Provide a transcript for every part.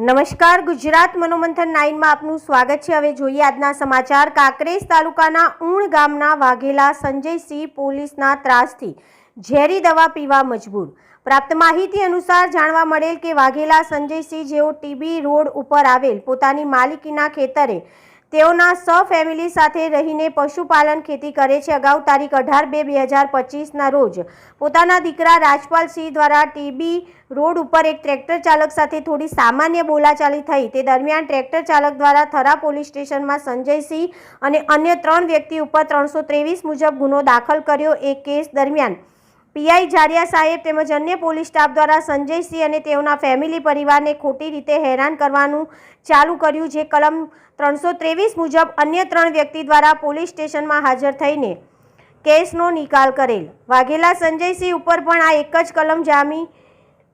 નમસ્કાર, ગુજરાત મનોમંથન નાઇનમાં આપનું સ્વાગત છે. હવે જોઈએ આજના સમાચાર. કાંકરેજ તાલુકાના ઊણ ગામના વાઘેલા સંજયસિંહ પોલીસના ત્રાસથી ઝેરી દવા પીવા મજબૂર. પ્રાપ્ત માહિતી અનુસાર જાણવા મળેલ કે વાઘેલા સંજયસિંહ જેઓ ટીબી રોડ ઉપર આવેલ પોતાની માલિકીના ખેતરે તેઓના સ ફેમિલી સાથે રહીને પશુપાલન ખેતી કરે છે. અગાઉ તારીખ અઢાર બે બે હજાર પચીસના રોજ પોતાના દીકરા રાજપાલસિંહ દ્વારા ટીબી રોડ ઉપર એક ટ્રેક્ટર ચાલક સાથે થોડી સામાન્ય બોલાચાલી થઈ. તે દરમિયાન ટ્રેક્ટર ચાલક દ્વારા થરા પોલીસ સ્ટેશનમાં સંજયસિંહ અને અન્ય ત્રણ વ્યક્તિ ઉપર ત્રણસો ત્રેવીસ મુજબ ગુનો દાખલ કર્યો. એ કેસ દરમિયાન પીઆઈ જાડિયા સાહેબ તેમજ અન્ય પોલીસ સ્ટાફ દ્વારા સંજયસિંહ અને તેઓના ફેમિલી પરિવારને ખોટી રીતે હેરાન કરવાનું ચાલુ કર્યું જે કલમ ત્રણસો ત્રેવીસ મુજબ અન્ય ત્રણ વ્યક્તિ દ્વારા પોલીસ સ્ટેશનમાં હાજર થઈને કેસનો નિકાલ કરેલ. વાઘેલા સંજયસિંહ ઉપર પણ આ એક જ કલમ જામી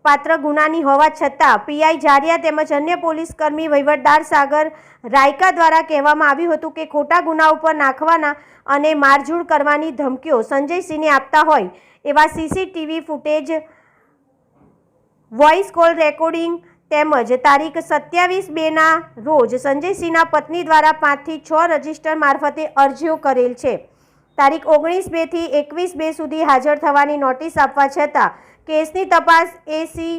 પાત્ર ગુનાની હોવા છતાં પીઆઈ જારિયા તેમજ અન્ય પોલીસકર્મી વહીવટદાર સાગર રાયકા દ્વારા કહેવામાં આવ્યું હતું કે ખોટા ગુના ઉપર નાખવાના અને મારઝૂડ કરવાની ધમકીઓ સંજયસિંહને આપતા હોય એવા CCTV footage, voice call recording તેમજ તારીખ સત્યાવીસ બેના રોજ સંજયસિંહના પત્ની દ્વારા પાંચથી છ રજિસ્ટર મારફતે અરજીઓ કરેલ છે. તારીખ ઓગણીસ બેથી એકવીસ બે સુધી હાજર થવાની નોટિસ આપવા છતાં કેસની તપાસ એસી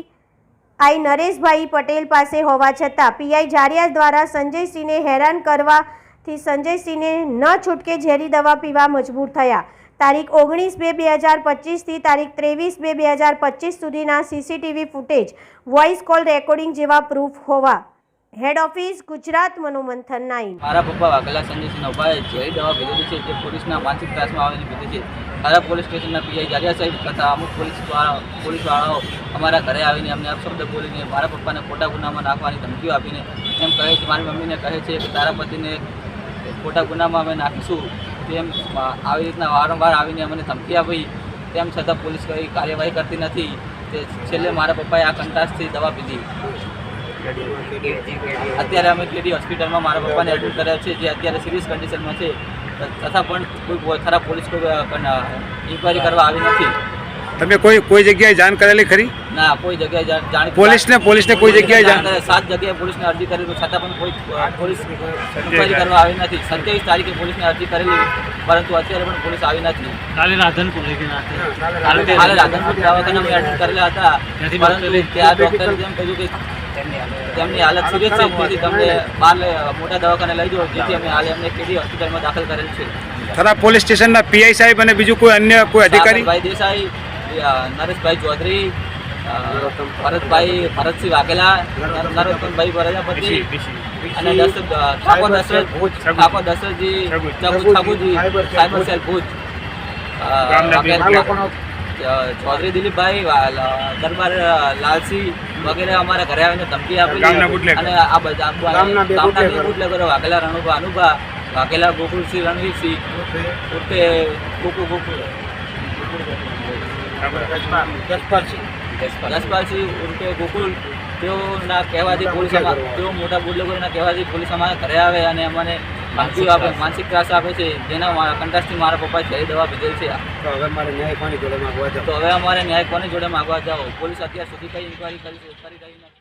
આઈ નરેશભાઈ પટેલ પાસે હોવા છતાં પીઆઈ જારિયા દ્વારા સંજયસિંહને હેરાન કરવાથી સંજયસિંહને ન છૂટકે ઝેરી દવા પીવા મજબૂર થયા. તારીખ ઓગણીસ બે બે હજાર પચીસથી તારીખ ત્રેવીસ બે બે હજાર પચીસ સુધીના CCTV footage, voice call recording જેવા પ્રૂફ હોવા હેડ ઓફિસ ગુજરાત મનોમંથન નાઇન. મારા પપ્પા વાઘેલા સંજયસિંહના ઉપાય ઝેરી દવા પીધેલી છે જે પોલીસના માનસિક ત્રાસમાં આવેલી પીધી છે. ખારા પોલીસ સ્ટેશનના પીઆઈ જાડિયા સાહેબ તથા અમુક પોલીસવાળા પોલીસવાળાઓ અમારા ઘરે આવીને અમને અપશબ્દ બોલીને મારા પપ્પાને ખોટા ગુનામાં નાખવાની ધમકીઓ આપીને એમ કહે છે, મારી મમ્મીને કહે છે કે તારા પતિને ખોટા ગુનામાં અમે નાખીશું. તેમ આવી રીતના વારંવાર આવીને અમને ધમકી આપી. તેમ છતાં પોલીસ કોઈ કાર્યવાહી કરતી નથી. તે છેલ્લે મારા પપ્પાએ આ કંટાસથી દવા પીધી. અત્યારે અમે કેડી હોસ્પિટલમાં મારા પપ્પાને એડમિટ કર્યા છે જે અત્યારે સિરિયસ કન્ડિશનમાં છે. તથા પણ કોઈ ખરાબ પોલીસ ઇન્કવાયરી કરવા આવી નથી. તમે કોઈ કોઈ જગ્યાએ જાણ કરેલી ખરી? ના કોઈ જગ્યાએ જાણી પોલીસને પોલીસને કોઈ જગ્યાએ જાણ. સાત જગ્યાએ પોલીસને અરજી કરી છતાં પણ કોઈ પોલીસ ઇન્કવાયરી કરવા આવી નથી. સત્યાવીસ તારીખે પોલીસને અરજી કરેલી પરંતુ અત્યારે પણ પોલીસ આવી નથી. કાલે રાધનપુર લઈ ગયા હતા. કાલે કાલે રાધનપુર. દવાખાનામાં એડમિટ કરેલા હતા. પરંતુ ત્યાં ડૉક્ટરે જેમ કહ્યું કે તેમની હાલત. સિરિયસ છે તેથી તમને બહાર મોટા દવાખાને લઈ જાઓ જેથી અમે હાલે અમને કેડી હોસ્પિટલમાં દાખલ કરેલ છે. ખરાબ પોલીસ સ્ટેશનના પીઆઈ સાહેબ અને બીજું કોઈ અન્ય કોઈ અધિકારી? ભાઈ દેસાઈ નરેશભાઈ ચૌધરી ભરતભાઈ ભરતસિંહ વાઘેલા નર- નરોત્તમભાઈ પ્રજાપતિ અને દશરથ ઠાકોર દશરથ ઠાકોર દશરથજી ઠાકુરજી સાયબર સેલ ભુજ. ચૌધરી દિલીપભાઈ દરબાર લાલસિંહ વગેરે અમારા ઘરે આવીને ધમકી આપી અને આ બધા બુટલેગરો વાઘેલા રણુભા અનુભા વાઘેલા ગોકુલસિંહ રણવીરસિંહ પોતે ગોકુ ગોકુ. જસપાલસિંહ. ઉર્ફે ગોકુલ. તેઓના કહેવાથી પોલીસ તેઓ મોટા બુટલેગરોના કહેવાથી પોલીસ અમારા ઘરે આવે અને અમને ધમકીઓ આપે માનસિક ત્રાસ આપે છે. જેના મારા કંટાસથી મારા પપ્પાએ એ દવા પીધેલ છે. તો હવે અમારે ન્યાય કોની જોડે માંગવા તો હવે અમારે ન્યાય કોની જોડે માગવા જાઓ? પોલીસ અત્યાર સુધી કઈ ઇન્કવાયરી કરી છે- કરી રહી નથી.